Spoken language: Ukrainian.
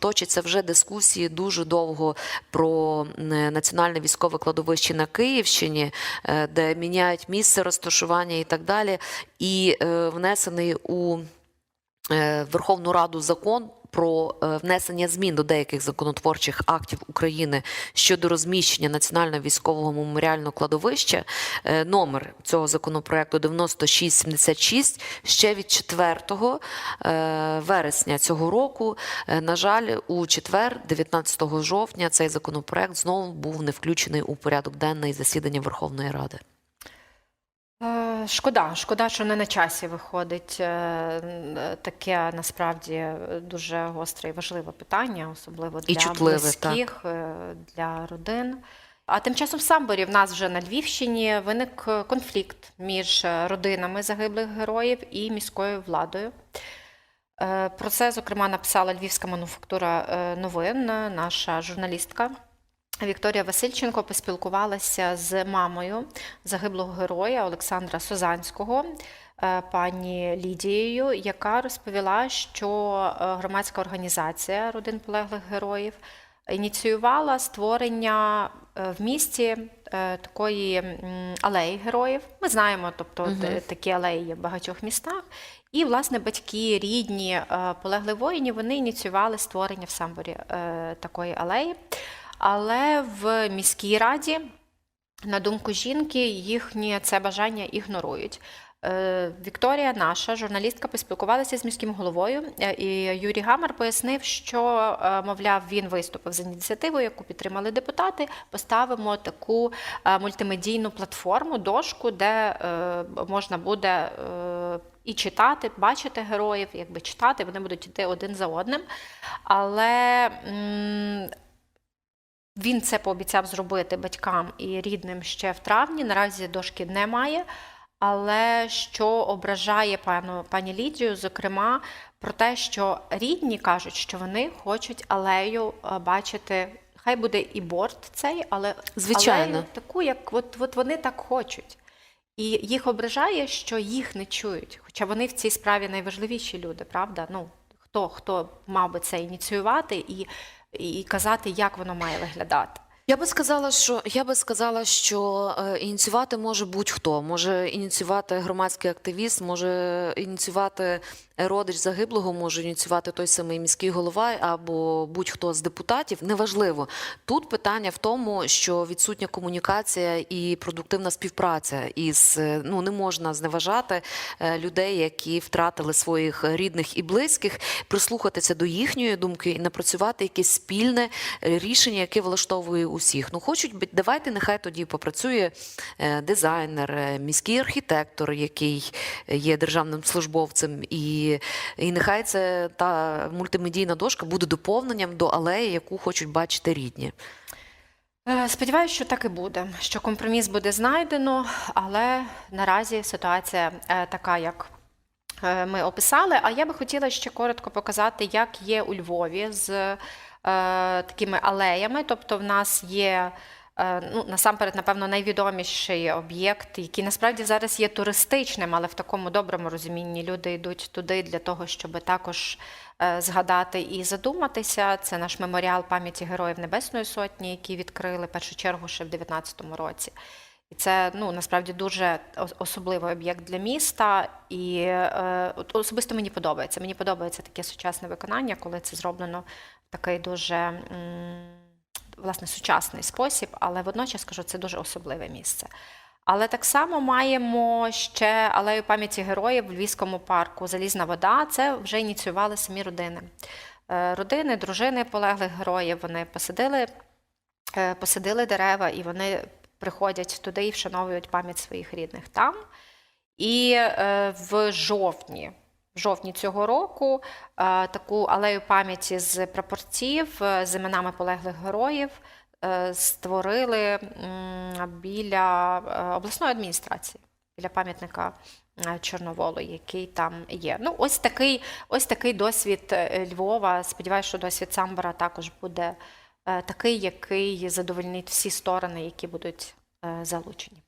точаться вже дискусії дуже довго про національне військове кладовище на Київщині, е, де міняють місце розташування і так далі. І е, внесений у Верховну Раду закон про е, внесення змін до деяких законотворчих актів України щодо розміщення національного військового меморіального кладовища. Е, Номер цього законопроекту 9676 ще від 4 е, вересня цього року. Е, На жаль, у четвер, 19 жовтня, цей законопроект знову був не включений у порядок денний засідання Верховної Ради. Е, Шкода, шкода, що не на часі виходить е, таке насправді дуже гостре і важливе питання, особливо для І чутливе, близьких, е, для родин. А тим часом в Самборі в нас вже на Львівщині виник конфлікт між родинами загиблих героїв і міською владою. Про це, зокрема, написала Львівська мануфактура новин, наша журналістка. Вікторія Васильченко поспілкувалася з мамою загиблого героя Олександра Созанського, е, пані Лідією, яка розповіла, що е, громадська організація родин полеглих героїв ініціювала створення е, в місті такої алеї героїв. Ми знаємо, тобто т- такі алеї є в багатьох містах. І, власне, батьки, рідні полеглих воїнів, вони ініціювали створення в Самборі такої алеї. Але в міській раді, на думку жінки, їхнє це бажання ігнорують. Е, Вікторія, наша журналістка, поспілкувалася з міським головою, е, і Юрій Гамар пояснив, що, е, мовляв, він виступив з ініціативою, яку підтримали депутати. Поставимо таку мультимедійну платформу, дошку, де можна буде і читати, бачити героїв, якби читати, вони будуть йти один за одним. Але він це пообіцяв зробити батькам і рідним ще в травні. Наразі дошки немає. Але що ображає пану пані Лідію, зокрема, про те, що рідні кажуть, що вони хочуть алею е, бачити. Хай буде і борт цей, але Звичайно. алею таку, як от, от вони так хочуть. І їх ображає, що їх не чують. Хоча вони в цій справі найважливіші люди, правда? Ну хто хто мав би це ініціювати і, і казати, як воно має виглядати. Я би сказала, що я би сказала, що е, ініціювати може будь-хто. Може ініціювати громадський активіст, може ініціювати родич загиблого, може ініціювати той самий міський голова або будь-хто з депутатів. Неважливо. Тут питання в тому, що відсутня комунікація і продуктивна співпраця із е, ну не можна зневажати е, людей, які втратили своїх рідних і близьких, прислухатися до їхньої думки і напрацювати якесь спільне е, рішення, яке влаштовує усіх. Ну хочуть давайте, нехай тоді попрацює дизайнер, міський архітектор, який є державним службовцем, і, і нехай це та мультимедійна дошка буде доповненням до алеї, яку хочуть бачити рідні. Е, Сподіваюся, що так і буде, що компроміс буде знайдено, але наразі ситуація е, така, як е, ми описали. А я би хотіла ще коротко показати, як є у Львові з такими алеями. Тобто, в нас є. Е, Ну, насамперед, напевно, найвідоміший об'єкт, який насправді зараз є туристичним, але в такому доброму розумінні люди йдуть туди для того, щоб також е, згадати і задуматися. Це наш меморіал пам'яті Героїв Небесної Сотні, який відкрили першу чергу ще в 2019 році. І це ну насправді дуже особливий об'єкт для міста. І е, особисто мені подобається. Мені подобається таке сучасне виконання, коли це зроблено такий дуже м, власне сучасний спосіб, але водночас кажу, це дуже особливе місце. Але так само маємо ще алею пам'яті героїв в Львівському парку Залізна вода. Це вже ініціювали самі родини. Е, Родини, дружини полеглих героїв вони посадили, е, посадили дерева і вони приходять туди і вшановують пам'ять своїх рідних там. І е, в жовтні, жовтні цього року е, таку алею пам'яті з прапорців е, з іменами полеглих героїв е, створили біля обласної адміністрації, біля пам'ятника Чорноволу, який там є. Ну, ось такий, ось такий досвід Львова. Сподіваюся, що досвід Самбора також буде такий, який задовольнить всі сторони, які будуть залучені.